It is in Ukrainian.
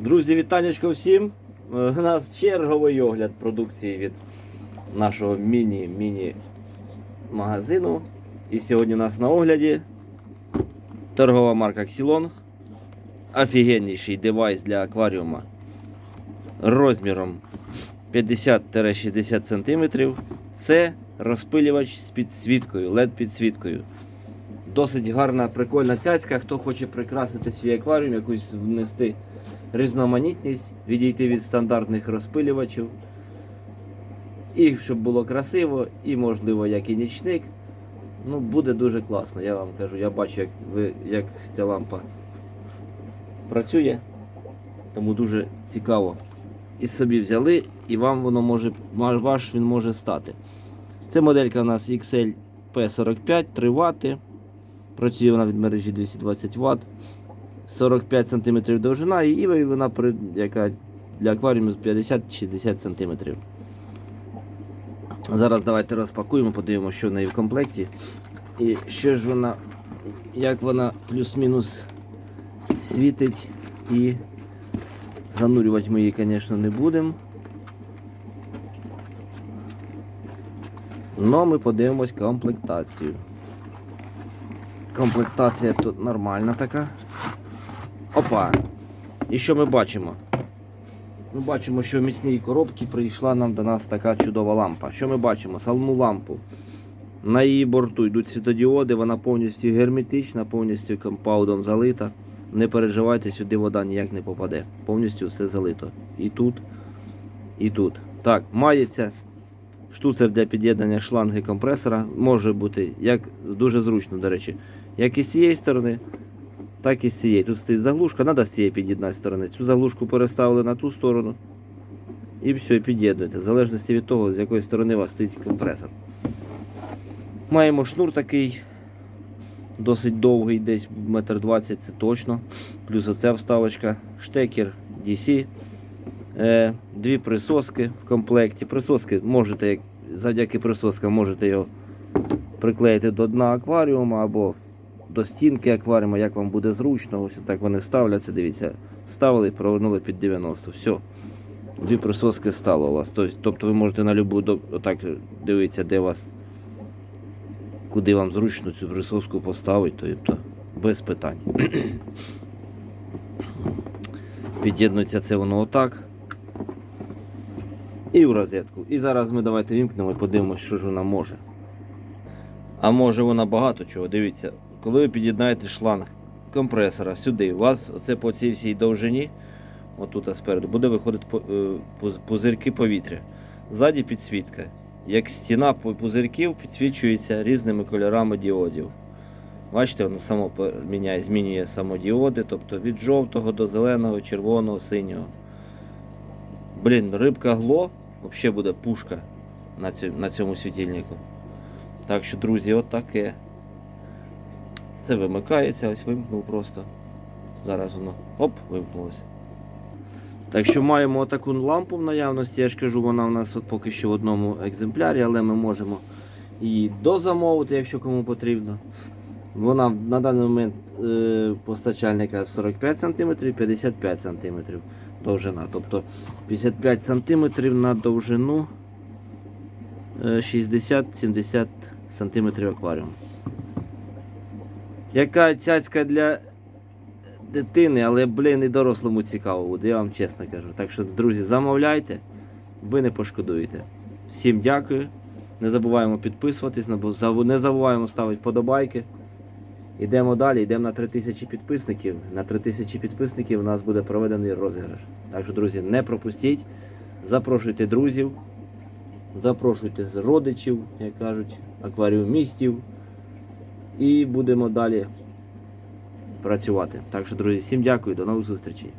Друзі, вітанечко всім. Е, У нас черговий огляд продукції від нашого міні-міні магазину. І сьогодні у нас на огляді торгова марка Xilong. Офігеннійший девайс для акваріума розміром 50-60 см. Це розпилювач з підсвіткою, LED підсвіткою. Досить гарна, прикольна цяцька. Хто хоче прикрасити свій акваріум, якусь внести різноманітність, відійти від стандартних розпилювачів. І щоб було красиво, і можливо, як і нічник. Ну, буде дуже класно, я вам кажу. Я бачу, як, ви, як ця лампа працює. Тому дуже цікаво. І собі взяли, і вам воно може, ваш він може стати. Це моделька у нас XL P45, 3 Вт. Працює вона від мережі 220 Вт. 45 см довжина і вона яка для акваріуму 50-60 см. Зараз давайте розпакуємо, подивимося, що в неї в комплекті. І що ж вона, як вона плюс-мінус світить і занурювати ми її, звісно, не будемо. Но ми подивимось комплектацію. Комплектація тут нормальна така. Опа. І що ми бачимо? Ми бачимо, що в міцній коробці прийшла нам до нас така чудова лампа. Що ми бачимо? Саму лампу. На її борту йдуть світодіоди, вона повністю герметична, повністю компаудом залита. Не переживайте, сюди вода ніяк не попаде. Повністю все залито. І тут, і тут. Так, мається штуцер для під'єднання шланги компресора. Може бути як дуже зручно, до речі, як і з цієї сторони, так і з цієї. Тут стоїть заглушка, треба з цієї під'єднати сторони. Цю заглушку переставили на ту сторону. І все, під'єднуєте. В залежності від того, з якої сторони у вас стоїть компресор. Маємо шнур такий, досить довгий, десь метр двадцять, це точно. Плюс оця вставочка, штекер DC. Е, дві присоски в комплекті. Присоски можете, як- завдяки присоскам можете його приклеїти до дна акваріума або до стінки акваріума, як вам буде зручно. Ось так вони ставляться. Дивіться, ставили провернули під 90. Все. Дві присоски стало у вас. Тобто, ви можете на любу отак дивитися, де вас, куди вам зручно цю присоску поставити, тобто без питань. Під'єднується це воно отак. І в розетку. І зараз ми давайте вімкнемо і подивимося, що ж вона може. А може вона багато чого. Дивіться, коли ви під'єднаєте шланг компресора сюди, у вас оце по цій всій довжині, отут спереду, буде виходити е, пуз- пузирки повітря. Ззаді підсвітка. Як стіна пузирків підсвічується різними кольорами діодів. Бачите, воно само міняє, змінює самодіоди, тобто від жовтого до зеленого, червоного, синього. Блін, рибка гло взагалі буде пушка на цьому, світильнику. Так що, друзі, от таке. Це вимикається, ось вимкнув просто. Зараз воно оп, вимкнулося. Так що маємо таку лампу в наявності, я ж кажу, вона у нас от поки що в одному екземплярі, але ми можемо її дозамовити, якщо кому потрібно. Вона на даний момент е, постачальника 45 см, 55 см довжина. Тобто 55 см на довжину е, 60-70 см акваріум. Яка цяцька для дитини, але, блін, і дорослому цікаво буде, я вам чесно кажу. Так що, друзі, замовляйте, ви не пошкодуєте. Всім дякую. Не забуваємо підписуватись, не забуваємо ставити вподобайки. Йдемо далі, йдемо на 3000 підписників. На 3000 підписників у нас буде проведений розіграш. Так що, друзі, не пропустіть. Запрошуйте друзів, запрошуйте з родичів, як кажуть, акваріумістів. І будемо далі працювати. Так що, друзі, всім дякую, до нових зустрічей.